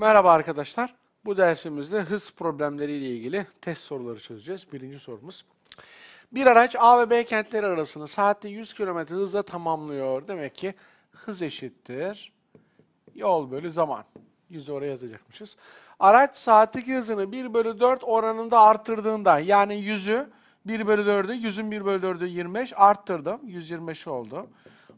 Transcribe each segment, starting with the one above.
Merhaba arkadaşlar. Bu dersimizde hız problemleriyle ilgili test soruları çözeceğiz. Birinci sorumuz. Bir araç A ve B kentleri arasını saatte 100 km hızla tamamlıyor. Demek ki hız eşittir. Yol bölü zaman. 100'ü oraya yazacakmışız. Araç saatteki hızını 1 bölü 4 oranında arttırdığında yani 100'ü 1 bölü 4'ü 100'ün 1 bölü 4'ü 25 arttırdım. 125 oldu.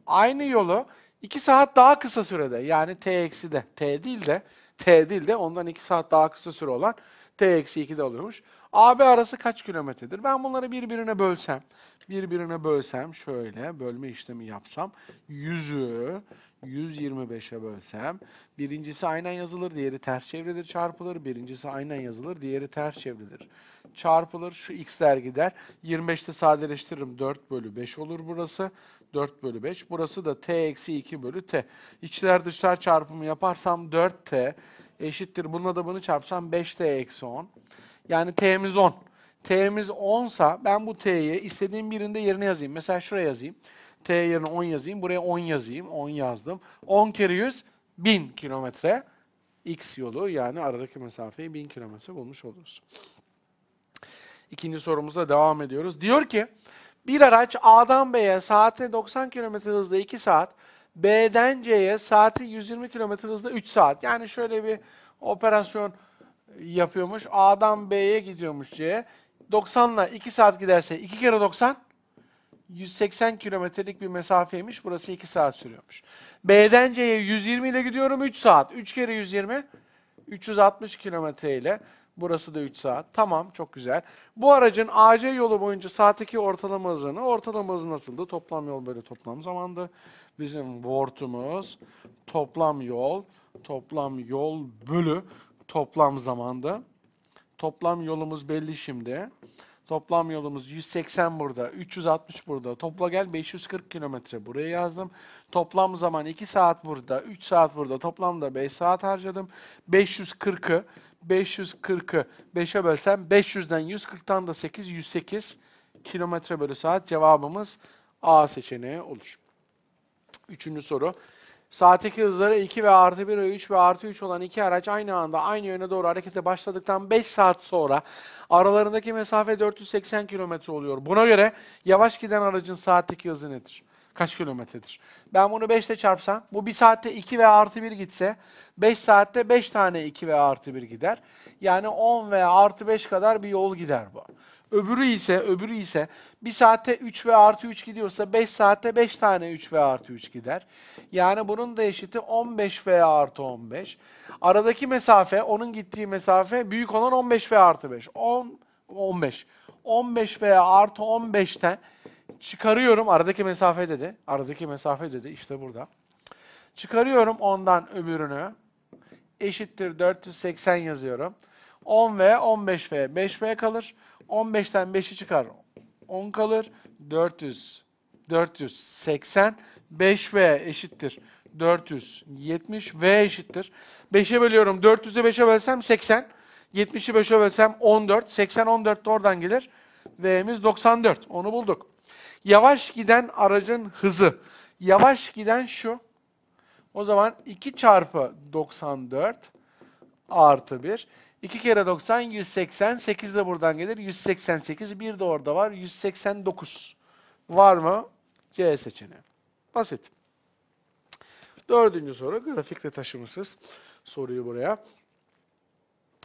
Aynı yolu 2 saat daha kısa sürede yani t eksi de t değil de t değil de ondan 2 saat daha kısa süre olan t eksi 2'de oluyormuş. AB arası kaç kilometredir? Ben bunları birbirine bölsem, birbirine bölsem şöyle bölme işlemi yapsam 100'ü 125'e bölsem birincisi aynen yazılır, diğeri ters çevrilir çarpılır. Birincisi aynen yazılır, diğeri ters çevrilir. Çarpılır, şu x'ler gider. 25'te sadeleştiririm 4 bölü 5 olur burası. 4 bölü 5. Burası da t eksi 2 bölü t. İçler dışlar çarpımı yaparsam 4t eşittir. Bununla da bunu çarpsam 5t eksi 10. Yani t'miz 10. T'miz 10 sa ben bu t'yi istediğim birinde yerine yazayım. Mesela şuraya yazayım. T yerine 10 yazayım. Buraya 10 yazayım. 10 yazdım. 10 kere 100 1000 kilometre. X yolu yani aradaki mesafeyi 1000 kilometre bulmuş oluruz. İkinci sorumuza devam ediyoruz. Diyor ki bir araç A'dan B'ye saatte 90 km hızla 2 saat, B'den C'ye saati 120 km hızla 3 saat. Yani şöyle bir operasyon yapıyormuş. A'dan B'ye gidiyormuş C. 90 ile 2 saat giderse 2 kere 90 180 kilometrelik bir mesafeymiş. Burası 2 saat sürüyormuş. B'den C'ye 120 ile gidiyorum 3 saat. 3 kere 120 360 kilometre ile Burası da 3 saat. Tamam, çok güzel. Bu aracın AC yolu boyunca saatteki ortalama hızını, ortalama hızı nasıldı? Toplam yol bölü toplam zamandı. Bizim wort'umuz toplam yol, toplam yol bölü toplam zamandı. Toplam yolumuz belli şimdi. Toplam yolumuz 180 burada, 360 burada. Topla gel 540 kilometre buraya yazdım. Toplam zaman 2 saat burada, 3 saat burada. Toplamda 5 saat harcadım. 540'ı 540'ı 5'e bölsem 500'den 140'tan da 8 108 kilometre bölü saat cevabımız A seçeneği olur. Üçüncü soru. Saatteki hızları 2 ve artı 1 ve 3 ve artı 3 olan iki araç aynı anda aynı yöne doğru harekete başladıktan 5 saat sonra aralarındaki mesafe 480 kilometre oluyor. Buna göre yavaş giden aracın saatteki hızı nedir? Kaç kilometredir? Ben bunu 5 ile çarpsam, bu 1 saatte 2 ve artı 1 gitse, 5 saatte 5 tane 2 ve artı 1 gider. Yani 10 veya artı 5 kadar bir yol gider bu. Öbürü ise, öbürü ise 1 saatte 3 ve artı 3 gidiyorsa 5 saatte 5 tane 3 ve artı 3 gider. Yani bunun da eşiti 15 veya artı 15. Aradaki mesafe, onun gittiği mesafe büyük olan 15 ve artı 5. 10, 15. 15 veya artı 15'ten çıkarıyorum. Aradaki mesafe dedi. Aradaki mesafe dedi. İşte burada. Çıkarıyorum ondan öbürünü. Eşittir 480 yazıyorum. 10 ve 15 ve 5 v kalır. 15'ten 5'i çıkar. 10 kalır. 400 480 5v eşittir 470 v eşittir. 5'e bölüyorum. 400'ü 5'e bölsem 80. 70'i 5'e bölsem 14. 80 14 de oradan gelir. V'miz 94. Onu bulduk. Yavaş giden aracın hızı. Yavaş giden şu. O zaman 2 çarpı 94 artı 1. 2 kere 90 180. 8 de buradan gelir. 188. Bir de orada var. 189. Var mı? C seçeneği. Basit. Dördüncü soru. Grafikle taşımışız soruyu buraya.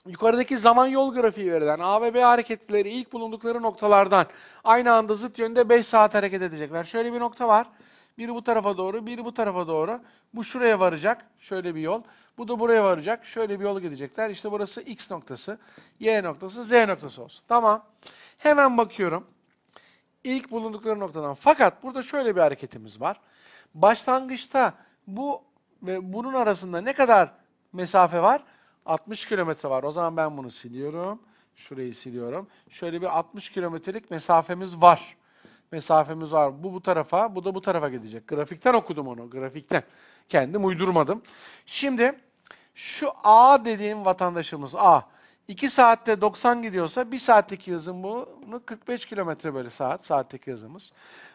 Yukarıdaki zaman yol grafiği verilen A ve B hareketleri ilk bulundukları noktalardan aynı anda zıt yönde 5 saat hareket edecekler. Şöyle bir nokta var. Biri bu tarafa doğru, biri bu tarafa doğru. Bu şuraya varacak. Şöyle bir yol. Bu da buraya varacak. Şöyle bir yol gidecekler. İşte burası X noktası, Y noktası, Z noktası olsun. Tamam. Hemen bakıyorum. İlk bulundukları noktadan. Fakat burada şöyle bir hareketimiz var. Başlangıçta bu ve bunun arasında ne kadar mesafe var? 60 kilometre var. O zaman ben bunu siliyorum. Şurayı siliyorum. Şöyle bir 60 kilometrelik mesafemiz var. Mesafemiz var. Bu bu tarafa, bu da bu tarafa gidecek. Grafikten okudum onu. Grafikten. Kendim uydurmadım. Şimdi şu A dediğim vatandaşımız A. 2 saatte 90 gidiyorsa 1 saatteki hızım bunu 45 kilometre bölü saat. Saatteki hızımız.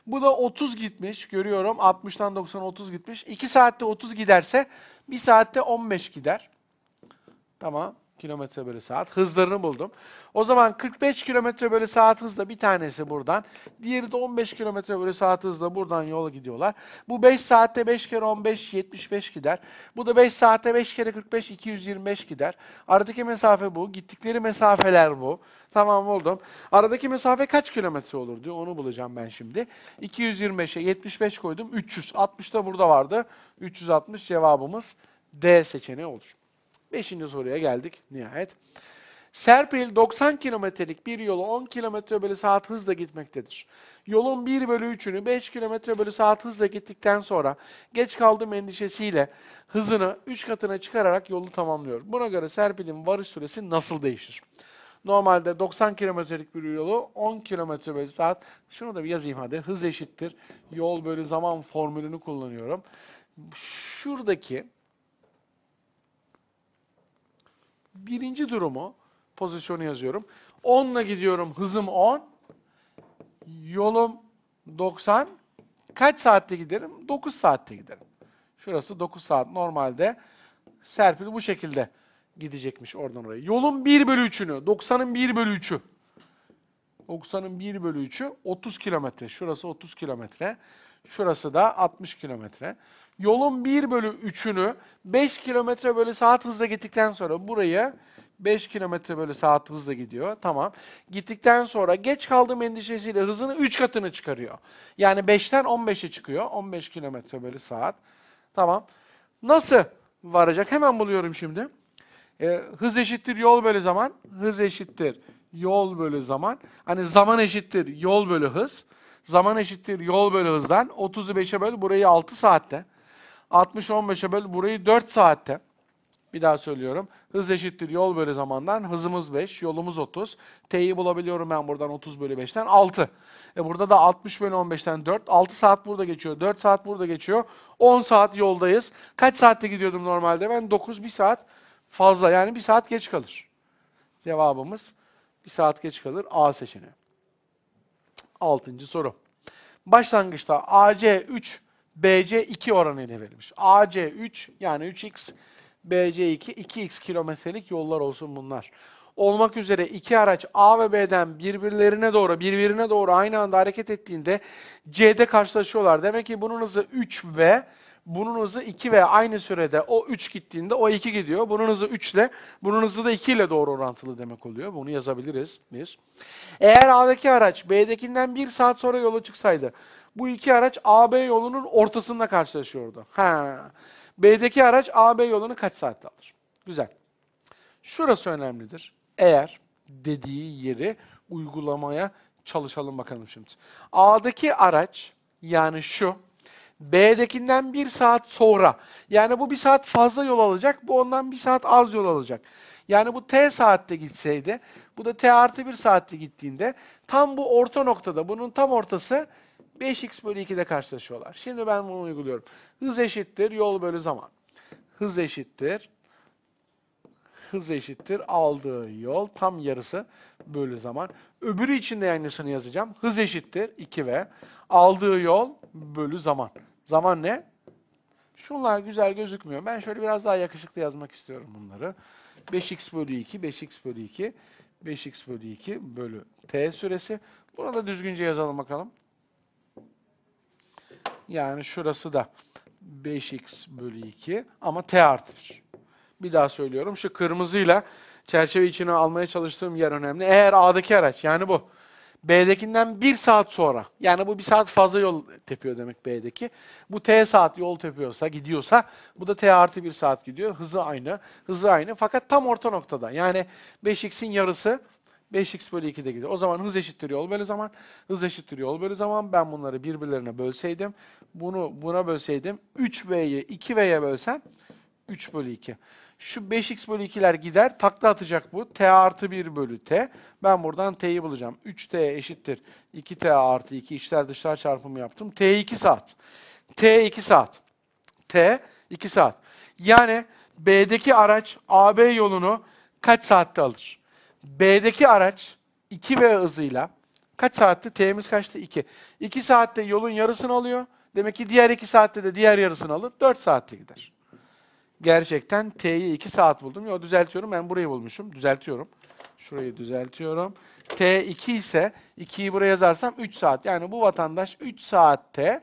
Bu da 30 gitmiş. Görüyorum 60'tan 90'a 30 gitmiş. 2 saatte 30 giderse 1 saatte 15 gider. Tamam. Kilometre bölü saat. Hızlarını buldum. O zaman 45 kilometre bölü saat hızla bir tanesi buradan. Diğeri de 15 kilometre bölü saat hızla buradan yola gidiyorlar. Bu 5 saatte 5 kere 15 75 gider. Bu da 5 saatte 5 kere 45 225 gider. Aradaki mesafe bu. Gittikleri mesafeler bu. Tamam buldum. Aradaki mesafe kaç kilometre olur diyor. Onu bulacağım ben şimdi. 225'e 75 koydum. 300. 60 da burada vardı. 360 cevabımız D seçeneği olur. Beşinci soruya geldik nihayet. Serpil 90 kilometrelik bir yolu 10 kilometre bölü saat hızla gitmektedir. Yolun 1 bölü 3'ünü 5 kilometre bölü saat hızla gittikten sonra geç kaldım endişesiyle hızını 3 katına çıkararak yolu tamamlıyor. Buna göre Serpil'in varış süresi nasıl değişir? Normalde 90 kilometrelik bir yolu 10 kilometre bölü saat. Şunu da bir yazayım hadi. Hız eşittir. Yol bölü zaman formülünü kullanıyorum. Şuradaki birinci durumu pozisyonu yazıyorum. 10 ile gidiyorum. Hızım 10. Yolum 90. Kaç saatte giderim? 9 saatte giderim. Şurası 9 saat. Normalde Serpil bu şekilde gidecekmiş oradan oraya. Yolun 1 bölü 3'ünü, 90'ın 1 bölü 3'ü. 90'ın 1 bölü 3'ü 30 kilometre. Şurası 30 kilometre. Şurası da 60 kilometre. Yolun 1 bölü 3'ünü 5 kilometre bölü saat hızla gittikten sonra burayı 5 kilometre bölü saat hızla gidiyor. Tamam. Gittikten sonra geç kaldığım endişesiyle hızını 3 katını çıkarıyor. Yani 5'ten 15'e çıkıyor. 15 kilometre bölü saat. Tamam. Nasıl varacak? Hemen buluyorum şimdi. E, hız eşittir yol bölü zaman. Hız eşittir yol bölü zaman. Hani zaman eşittir yol bölü hız. Zaman eşittir yol bölü hızdan. 30'u 5'e böl burayı 6 saatte. 60'ı 15'e böl burayı 4 saatte. Bir daha söylüyorum. Hız eşittir yol bölü zamandan. Hızımız 5, yolumuz 30. T'yi bulabiliyorum ben buradan 30 bölü 5'ten 6. E burada da 60 bölü 15'ten 4. 6 saat burada geçiyor. 4 saat burada geçiyor. 10 saat yoldayız. Kaç saatte gidiyordum normalde? Ben 9 1 saat fazla. Yani 1 saat geç kalır. Cevabımız 1 saat geç kalır. A seçeneği. Altıncı soru. Başlangıçta AC 3, BC 2 oranı ile verilmiş. AC 3 yani 3x, BC 2, 2x kilometrelik yollar olsun bunlar. Olmak üzere iki araç A ve B'den birbirlerine doğru, birbirine doğru aynı anda hareket ettiğinde C'de karşılaşıyorlar. Demek ki bunun hızı 3 ve bunun hızı 2 ve aynı sürede o 3 gittiğinde o 2 gidiyor. Bunun hızı 3 ile, bunun hızı da 2 ile doğru orantılı demek oluyor. Bunu yazabiliriz biz. Eğer A'daki araç B'dekinden 1 saat sonra yola çıksaydı, bu iki araç AB yolunun ortasında karşılaşıyordu. Ha. B'deki araç AB yolunu kaç saatte alır? Güzel. Şurası önemlidir. Eğer dediği yeri uygulamaya çalışalım bakalım şimdi. A'daki araç yani şu B'dekinden bir saat sonra yani bu bir saat fazla yol alacak bu ondan bir saat az yol alacak. Yani bu T saatte gitseydi bu da T artı bir saatte gittiğinde tam bu orta noktada bunun tam ortası 5x bölü 2'de karşılaşıyorlar. Şimdi ben bunu uyguluyorum. Hız eşittir yol bölü zaman. Hız eşittir hız eşittir aldığı yol tam yarısı bölü zaman. Öbürü için de aynısını yazacağım. Hız eşittir 2v aldığı yol bölü zaman. Zaman ne? Şunlar güzel gözükmüyor. Ben şöyle biraz daha yakışıklı yazmak istiyorum bunları. 5x bölü 2, 5x bölü 2, 5x bölü 2 bölü t süresi. Bunu da düzgünce yazalım bakalım. Yani şurası da 5x bölü 2 ama t artı 1. Bir daha söylüyorum. Şu kırmızıyla çerçeve içine almaya çalıştığım yer önemli. Eğer A'daki araç yani bu B'dekinden bir saat sonra yani bu bir saat fazla yol tepiyor demek B'deki. Bu T saat yol tepiyorsa gidiyorsa bu da T artı bir saat gidiyor. Hızı aynı. Hızı aynı fakat tam orta noktada. Yani 5x'in yarısı 5x bölü 2'de gidiyor. O zaman hız eşittir yol bölü zaman. Hız eşittir yol bölü zaman. Ben bunları birbirlerine bölseydim. Bunu buna bölseydim. 3v'yi 2v'ye bölsem 3 bölü 2. Şu 5x bölü 2'ler gider. Takla atacak bu. t artı 1 bölü t. Ben buradan t'yi bulacağım. 3t eşittir. 2t artı 2 içler dışlar çarpımı yaptım. t 2 saat. t 2 saat. t 2 saat. Yani B'deki araç AB yolunu kaç saatte alır? B'deki araç 2V hızıyla kaç saatte? T'miz kaçtı? 2. 2 saatte yolun yarısını alıyor. Demek ki diğer 2 saatte de diğer yarısını alır. 4 saatte gider. Gerçekten T'yi 2 saat buldum. Yo düzeltiyorum ben burayı bulmuşum. Düzeltiyorum. Şurayı düzeltiyorum. T2 ise 2'yi buraya yazarsam 3 saat. Yani bu vatandaş 3 saatte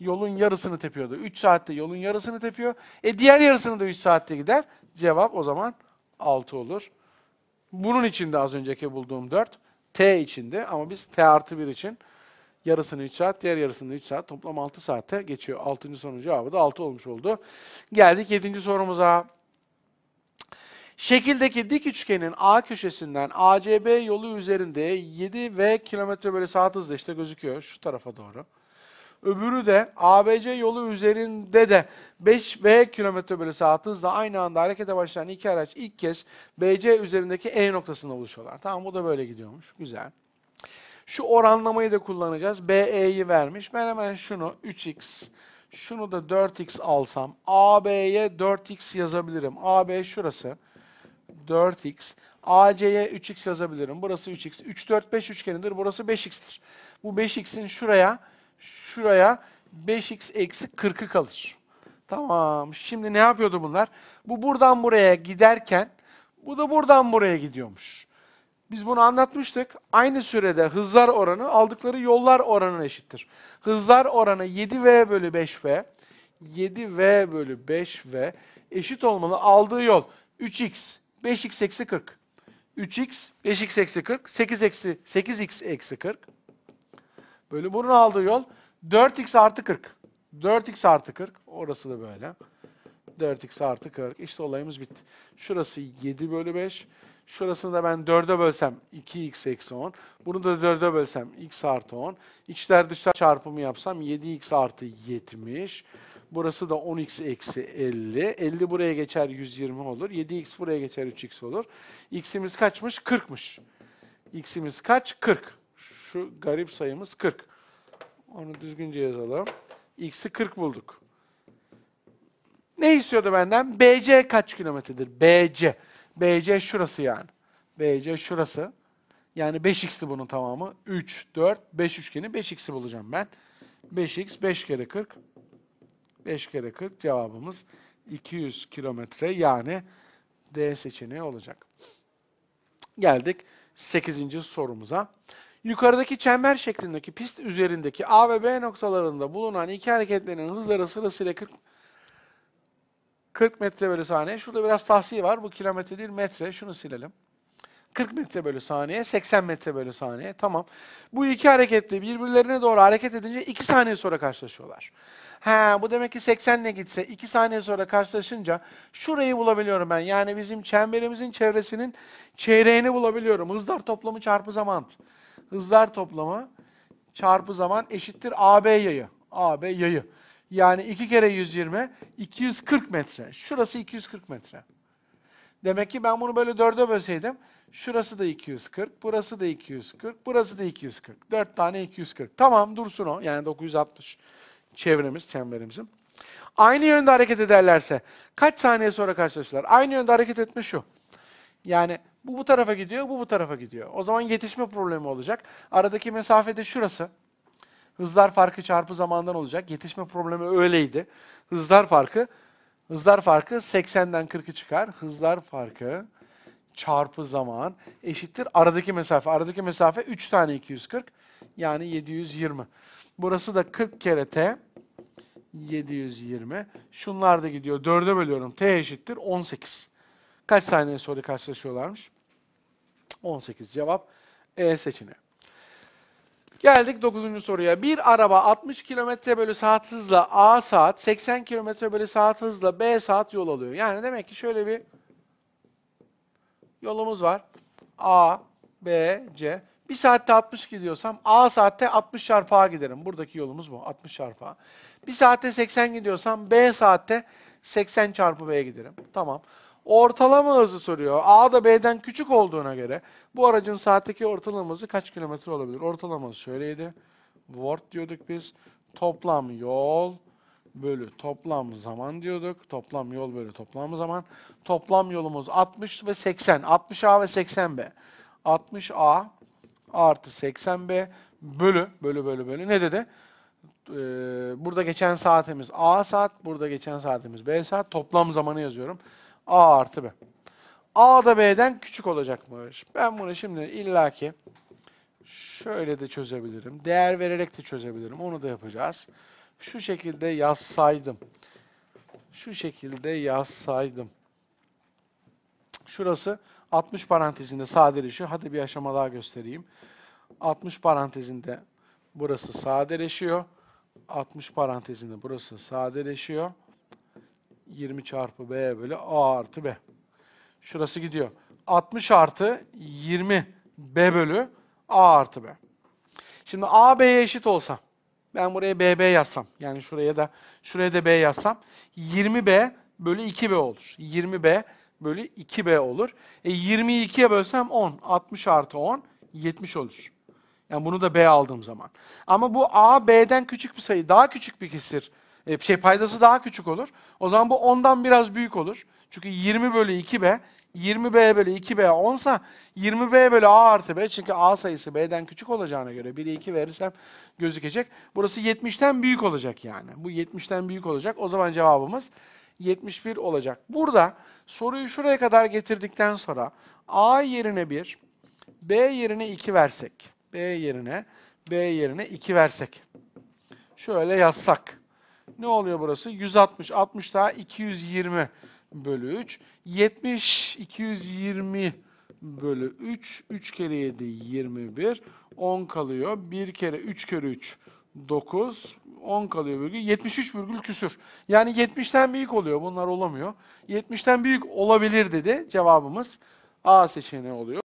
yolun yarısını tepiyordu. 3 saatte yolun yarısını tepiyor. E diğer yarısını da 3 saatte gider. Cevap o zaman 6 olur. Bunun içinde az önceki bulduğum 4. T içinde ama biz T artı 1 için yarısını 3 saat, diğer yarısını 3 saat. Toplam 6 saate geçiyor. 6. sorunun cevabı da 6 olmuş oldu. Geldik 7. sorumuza. Şekildeki dik üçgenin A köşesinden ACB yolu üzerinde 7 v kilometre bölü saat hızla işte gözüküyor şu tarafa doğru. Öbürü de ABC yolu üzerinde de 5 v kilometre bölü saat hızla aynı anda harekete başlayan iki araç ilk kez BC üzerindeki E noktasında buluşuyorlar. Tamam bu da böyle gidiyormuş. Güzel. Şu oranlamayı da kullanacağız. BE'yi vermiş. Ben hemen şunu 3x, şunu da 4x alsam AB'ye 4x yazabilirim. AB şurası. 4x. AC'ye 3x yazabilirim. Burası 3x. 3, 4, 5 üçgenidir. Burası 5x'tir. Bu 5x'in şuraya, şuraya 5x eksi 40'ı kalır. Tamam. Şimdi ne yapıyordu bunlar? Bu buradan buraya giderken, bu da buradan buraya gidiyormuş. Biz bunu anlatmıştık. Aynı sürede hızlar oranı aldıkları yollar oranına eşittir. Hızlar oranı 7v bölü 5v. 7v bölü 5v eşit olmalı. Aldığı yol 3x, 5x eksi 40. 3x, 5x eksi 40, 8 eksi 8x eksi 40. Bölü bunun aldığı yol 4x artı 40. 4x artı 40. Orası da böyle. 4x artı 40. İşte olayımız bitti. Şurası 7 bölü 5. Şurasını da ben 4'e bölsem 2x eksi 10. Bunu da 4'e bölsem x artı 10. İçler dışlar çarpımı yapsam 7x artı 70. Burası da 10x eksi 50. 50 buraya geçer 120 olur. 7x buraya geçer 3x olur. x'imiz kaçmış? 40'mış. x'imiz kaç? 40. Şu garip sayımız 40. Onu düzgünce yazalım. x'i 40 bulduk. Ne istiyordu benden? BC kaç kilometredir? BC. BC şurası yani. BC şurası. Yani 5x'ti bunun tamamı. 3, 4, 5 üçgeni 5x'i bulacağım ben. 5x 5 kere 40. 5 kere 40 cevabımız 200 kilometre yani D seçeneği olacak. Geldik 8. sorumuza. Yukarıdaki çember şeklindeki pist üzerindeki A ve B noktalarında bulunan iki hareketlerin hızları sırasıyla 40 40 metre bölü saniye. Şurada biraz tahsiye var. Bu kilometre değil metre. Şunu silelim. 40 metre bölü saniye, 80 metre bölü saniye. Tamam. Bu iki hareketli birbirlerine doğru hareket edince 2 saniye sonra karşılaşıyorlar. Ha, bu demek ki 80 ile gitse 2 saniye sonra karşılaşınca şurayı bulabiliyorum ben. Yani bizim çemberimizin çevresinin çeyreğini bulabiliyorum. Hızlar toplamı çarpı zaman. Hızlar toplamı çarpı zaman eşittir AB yayı. AB yayı. Yani 2 kere 120, 240 metre. Şurası 240 metre. Demek ki ben bunu böyle 4'e bölseydim, şurası da 240, burası da 240, burası da 240. 4 tane 240. Tamam dursun o. Yani 960 çevremiz, çemberimizin. Aynı yönde hareket ederlerse kaç saniye sonra karşılaşırlar? Aynı yönde hareket etme şu. Yani bu bu tarafa gidiyor, bu bu tarafa gidiyor. O zaman yetişme problemi olacak. Aradaki mesafe de şurası. Hızlar farkı çarpı zamandan olacak. Yetişme problemi öyleydi. Hızlar farkı hızlar farkı 80'den 40'ı çıkar. Hızlar farkı çarpı zaman eşittir aradaki mesafe. Aradaki mesafe 3 tane 240 yani 720. Burası da 40 kere t 720. Şunlar da gidiyor. 4'e bölüyorum. T eşittir 18. Kaç saniye sonra karşılaşıyorlarmış? 18 cevap E seçeneği. Geldik 9. soruya. Bir araba 60 km bölü saat hızla A saat, 80 km bölü saat hızla B saat yol alıyor. Yani demek ki şöyle bir yolumuz var. A, B, C. Bir saatte 60 gidiyorsam A saatte 60 çarpı A giderim. Buradaki yolumuz bu. 60 çarpı A. Bir saatte 80 gidiyorsam B saatte 80 çarpı B'ye giderim. Tamam. Ortalama hızı soruyor. A da B'den küçük olduğuna göre bu aracın saatteki ortalama hızı kaç kilometre olabilir? Ortalama hızı şöyleydi. Watt diyorduk biz. Toplam yol bölü toplam zaman diyorduk. Toplam yol bölü toplam zaman. Toplam yolumuz 60 ve 80. 60A ve 80B. 60A artı 80B bölü bölü bölü bölü ne dedi? Ee, burada geçen saatimiz A saat, burada geçen saatimiz B saat. Toplam zamanı yazıyorum. A artı B. A da B'den küçük olacakmış. Ben bunu şimdi illaki şöyle de çözebilirim. Değer vererek de çözebilirim. Onu da yapacağız. Şu şekilde yazsaydım. Şu şekilde yazsaydım. Şurası 60 parantezinde sadeleşiyor. Hadi bir aşama daha göstereyim. 60 parantezinde burası sadeleşiyor. 60 parantezinde burası sadeleşiyor. 20 çarpı b bölü a artı b. Şurası gidiyor. 60 artı 20 b bölü a artı b. Şimdi a b'ye eşit olsa ben buraya bb yazsam yani şuraya da şuraya da b yazsam 20b bölü 2b olur. 20b bölü 2b olur. E 20'yi 2'ye bölsem 10. 60 artı 10 70 olur. Yani bunu da b aldığım zaman. Ama bu a b'den küçük bir sayı. Daha küçük bir kesir. E, şey paydası daha küçük olur. O zaman bu 10'dan biraz büyük olur. Çünkü 20 bölü 2b 20b bölü 2b 10 sa 20b bölü a artı b çünkü a sayısı b'den küçük olacağına göre 1'e 2 verirsem gözükecek. Burası 70'ten büyük olacak yani. Bu 70'ten büyük olacak. O zaman cevabımız 71 olacak. Burada soruyu şuraya kadar getirdikten sonra a yerine 1, b yerine 2 versek, b yerine b yerine 2 versek. Şöyle yazsak. Ne oluyor burası? 160, 60 daha 220 bölü 3. 70, 220 bölü 3. 3 kere 7, 21. 10 kalıyor. 1 kere 3 kere 3, 9. 10 kalıyor virgül. 73 virgül küsür. Yani 70'ten büyük oluyor. Bunlar olamıyor. 70'ten büyük olabilir dedi. Cevabımız A seçeneği oluyor.